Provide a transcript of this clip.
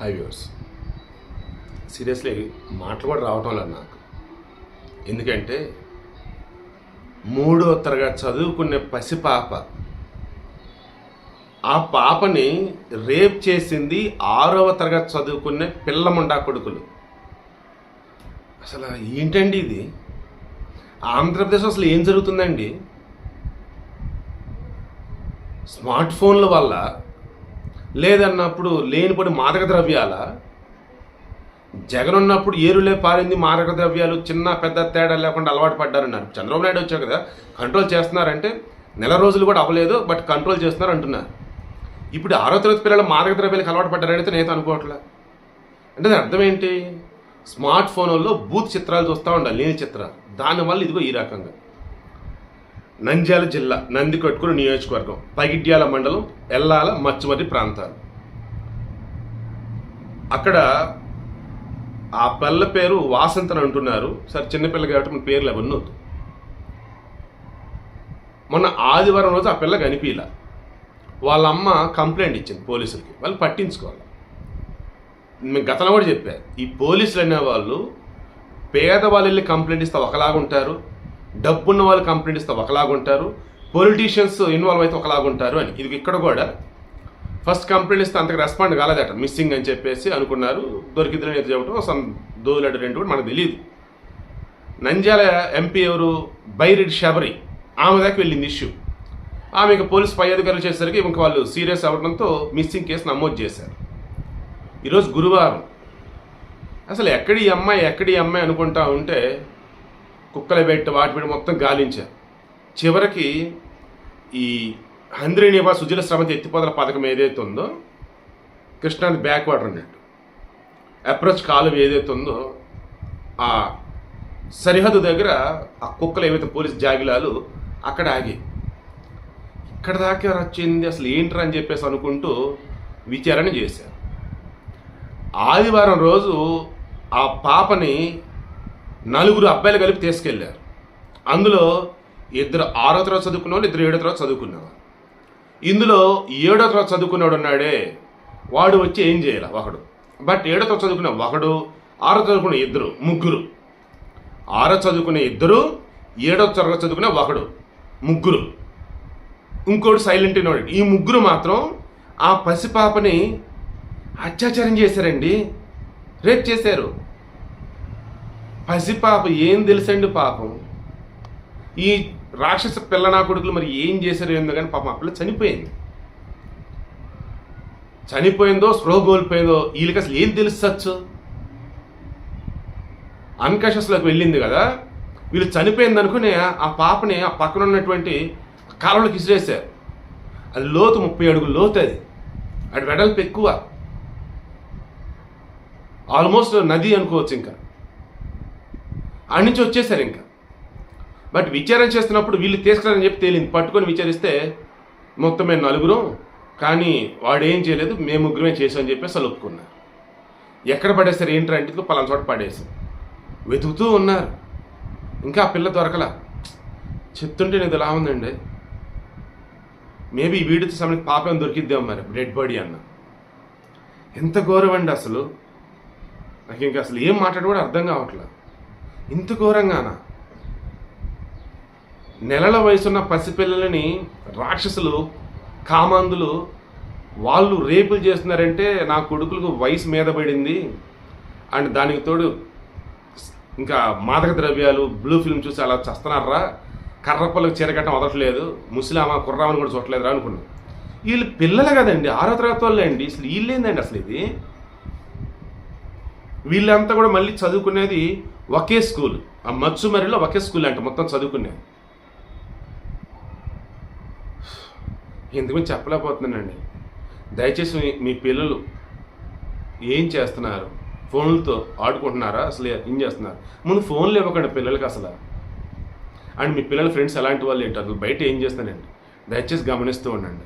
High viewers seriously మాటలు కూడా రావటం లేదు నాకు. ఎందుకంటే మూడో తరగతి చదువుకునే పసిపాప. ఆ పాపని రేప్ చేసింది ఆరవ తరగతి చదువుకునే పిల్లముండా కొడుకులు. అసలు ఏంటండి ఇది? ఆంధ్రప్రదేశ్ అసలు ఏం జరుగుతుందండి? స్మార్ట్ ఫోన్ల వల్ల లేదన్నప్పుడు లేనిపడి మాదక ద్రవ్యాల జగన్ ఉన్నప్పుడు ఏరులే పారింది మారక ద్రవ్యాలు చిన్న పెద్ద తేడా లేకుండా అలవాటు పడ్డారన్నారు. చంద్రబాబు నాయుడు వచ్చారు కదా కంట్రోల్ చేస్తున్నారంటే నెల రోజులు కూడా అవ్వలేదు బట్ కంట్రోల్ చేస్తున్నారు అంటున్నారు. ఇప్పుడు ఆరో తరగతి పిల్లలు మాదక ద్రవ్యాలకు అలవాటు పడ్డారనైతే నేను అనుకోవట్లే? అంటే దాని అర్థం ఏంటి? స్మార్ట్ ఫోన్లో బూత్ చిత్రాలు చూస్తూ ఉండాలి లేని చిత్రాలు. దానివల్ల ఇదిగో ఈ రకంగా. నంద్యాల జిల్లా నందికొట్కూరు నియోజకవర్గం పగిడ్యాల మండలం ఎల్లాల మచ్చుమర్రి ప్రాంతాలు. అక్కడ ఆ పిల్ల పేరు వాసంతని అంటున్నారు. సరే చిన్నపిల్ల కాబట్టి మన పేర్లు అవన్నీ వద్దు మొన్న ఆదివారం రోజు ఆ పిల్ల కనిపించలే వాళ్ళ అమ్మ కంప్లైంట్ ఇచ్చింది పోలీసులకి. వాళ్ళు పట్టించుకోవాలి. మేము గతంలో కూడా చెప్పారు ఈ పోలీసులు అనేవాళ్ళు పేదవాళ్ళు వెళ్ళి కంప్లైంట్ ఇస్తే ఒకలాగా ఉంటారు. డబ్బున్న వాళ్ళు కంప్లైంట్ ఇస్తే ఒకలాగా ఉంటారు. పొలిటీషియన్స్ ఇన్వాల్వ్ అయితే ఒకలాగా ఉంటారు అని. ఇది ఇక్కడ కూడా ఫస్ట్ కంప్లైంట్ ఇస్తే అంతకు రెస్పాండ్ కాలేదట. మిస్సింగ్ అని చెప్పేసి అనుకున్నారు. దొరికిద్దని అయితే చెప్పడం సమ్ దోలెడు రెండు కూడా మనకు తెలియదు నంద్యాల ఎంపీ ఎవరు? బైరెడ్ శబరి. ఆమె దాకా వెళ్ళింది ఇష్యూ. ఆమెకు పోలీస్ పై అధికారులు చేసేసరికి ఇంక వాళ్ళు సీరియస్ అవ్వడంతో మిస్సింగ్ కేసు నమోదు చేశారు. ఈరోజు గురువారం. అసలు ఎక్కడి ఈ అమ్మాయి ఎక్కడి ఈ అమ్మాయి అనుకుంటా ఉంటే కుక్కలు పెట్టి వాటి పెట్టి మొత్తం గాలించారు. చివరికి ఈ హంద్రీనివా సుజల శ్రమతి ఎత్తిపోతల పథకం ఏదైతే ఉందో కృష్ణాది బ్యాక్ వాటర్ అన్నట్టు అప్రోచ్ కాలువ ఏదైతే ఉందో ఆ సరిహద్దు దగ్గర ఆ కుక్కలు ఏవైతే పోలీస్ జాగిలాలు అక్కడ ఆగి ఇక్కడ దాకా వచ్చింది అసలు ఏంట్రా అని చెప్పేసి అనుకుంటూ విచారణ చేశారు. ఆదివారం రోజు ఆ పాపని నలుగురు అబ్బాయిలు కలిపి తీసుకెళ్ళారు. అందులో ఇద్దరు ఆరో తరగతి చదువుకున్న వాళ్ళు ఇద్దరు ఏడో తరగతి చదువుకున్నారు ఇందులో ఏడో తరగతి చదువుకున్నాడు ఉన్నాడే వాడు వచ్చి ఏం చేయాలి? ఒకడు. బట్ ఏడో తరగతి చదువుకున్న ఒకడు ఆరో చదువుకున్న ఇద్దరు ముగ్గురు. ఆరో చదువుకునే ఇద్దరు ఏడో తరగతి చదువుకునే ఒకడు ముగ్గురు. ఇంకోటి సైలెంట్ ఉన్నాడు ఈ ముగ్గురు మాత్రం ఆ పసిపాపని అత్యాచారం చేశారండి. రేప్ చేశారు. పసిపాప ఏం తెలుసండి పాపం? ఈ రాక్షస పిల్లనా కొడుకులు మరి ఏం చేశారు ఏందో కానీ పాపం ఆ పిల్ల చనిపోయింది. చనిపోయిందో స్పృహ కోల్పోయిందో వీళ్ళకి అసలు ఏం తెలుసచ్చు అన్కషస్లోకి వెళ్ళింది కదా. వీళ్ళు చనిపోయిందనుకునే ఆ పాపని ఆ పక్కన ఉన్నటువంటి కాలంలోకి ఇసిరేశారు అది లోతు ముప్పై అడుగులు లోతు అది. అది వెడల్పు ఎక్కువ. ఆల్మోస్ట్ నది అనుకోవచ్చు ఇంకా. ఆడి నుంచి వచ్చేసారు ఇంకా. బట్ విచారణ చేస్తున్నప్పుడు వీళ్ళు తీసుకురారని చెప్పి తేలింది. పట్టుకొని విచారిస్తే మొత్తం మేము నలుగురం కానీ వాడు ఏం చేయలేదు మేము ముగ్గురమే చేసామని చెప్పేసి అసలు ఒప్పుకున్నారు. ఎక్కడ పడేస్తారు ఏంటంటే ఇదిగో పలానా చోట పడేసారు వెతుకుతూ ఉన్నారు. ఇంకా ఆ పిల్ల దొరకలా. చెప్తుంటే నేను ఇలా ఉందండి. మేబీ వీడితో సమయం పాపం దొరికిద్దాం మరి డెడ్ బాడీ అన్న. ఎంత గౌరవం అండి అసలు. నాకు ఇంకా అసలు ఏం మాట్లాడి కూడా అర్థం కావట్లేదు ఇంత ఘోరంగానా నెలల వయసున్న పసిపిల్లలని రాక్షసులు కామాందులు వాళ్ళు రేపులు చేస్తున్నారంటే నా కొడుకులకు వయసు మీద పడింది. అండ్ దానికి తోడు ఇంకా మాదక ద్రవ్యాలు బ్లూ ఫిల్మ్ చూసి అలా చస్తున్నారా? కర్రపల్లకు చీరకట్టం వదలట్లేదు. ముస్లామా కుర్రామని కూడా చూడలేదురా అనుకున్నాను వీళ్ళు పిల్లలు కదండి ఆరో తరగతి వాళ్ళే అండి అసలు వీళ్ళేందండి అసలు ఇది? వీళ్ళంతా కూడా మళ్ళీ చదువుకునేది ఒకే స్కూల్. ఆ మచ్చుమరిలో ఒకే స్కూల్ అంట మొత్తం చదువుకున్నాను ఎందుకు చెప్పలేకపోతున్నానండి. దయచేసి మీ- మీ పిల్లలు ఏం చేస్తున్నారు? ఫోన్లతో ఆడుకుంటున్నారా? అసలు ఏం చేస్తున్నారు? ముందు ఫోన్లు ఇవ్వకండి పిల్లలకి అసలు. అండ్ మీ పిల్లల ఫ్రెండ్స్ ఎలాంటి వాళ్ళు ఏంటో? అసలు బయట ఏం చేస్తానండి దయచేసి గమనిస్తూ ఉండండి.